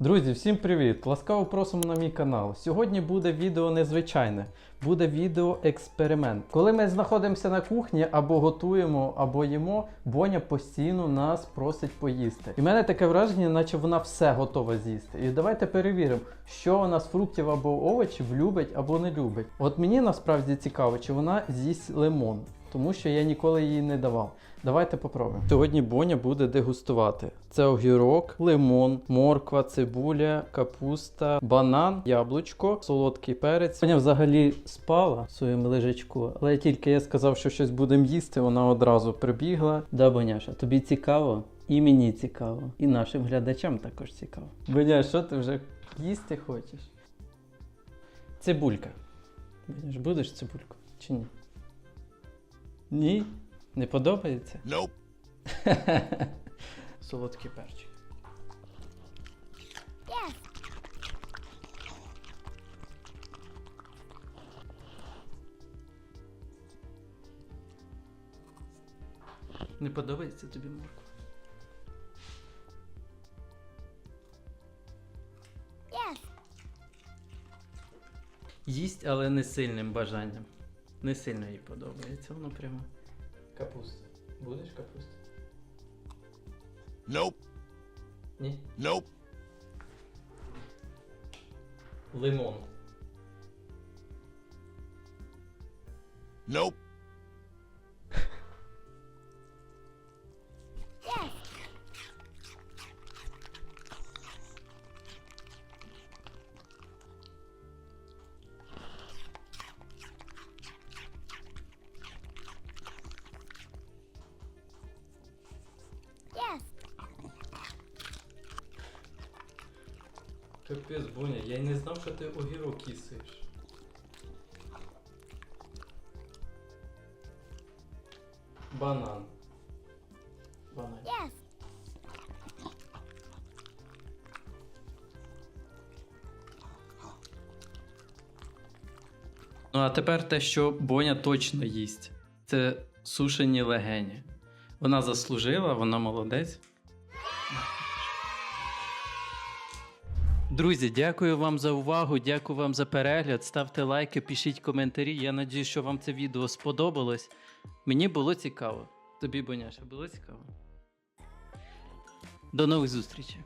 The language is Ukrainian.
Друзі, всім привіт! Ласкаво просимо на мій канал. Сьогодні буде відео незвичайне, буде відео експеримент. Коли ми знаходимося на кухні або готуємо, або їмо, Боня постійно нас просить поїсти. І в мене таке враження, наче вона все готова з'їсти. І давайте перевіримо, що вона з фруктів або овочів любить або не любить. От мені насправді цікаво, чи вона з'їсть лимон. Тому що я ніколи її не давав. Давайте попробуємо. Сьогодні Боня буде дегустувати. Це огірок, лимон, морква, цибуля, капуста, банан, яблучко, солодкий перець. Боня взагалі спала в своєму лежачку, але тільки я сказав, що щось будемо їсти, вона одразу прибігла. Да, Боняша, тобі цікаво? І мені цікаво, і нашим глядачам також цікаво. Боня, що ти вже їсти хочеш? Цибулька. Будеш цибульку чи ні? Ні? Не подобається? Nope. Солодкий перчик. Не подобається тобі морква? Yes. Їсть, але не сильним бажанням. Не сильно їй подобається, воно прямо. Капуста. Будеш капуста? Nope. Ні. Nope. Лимон. Nope. Капець, Боня, я й не знав, що ти огірок кисаєш. Банан. Банан. Yes. Ну а тепер те, що Боня точно їсть. Це сушені легені. Вона заслужила, вона молодець. Друзі, дякую вам за увагу, дякую вам за перегляд. Ставте лайки, пишіть коментарі. Я надію, що вам це відео сподобалось. Мені було цікаво. Тобі, Боняша, було цікаво. До нових зустрічей.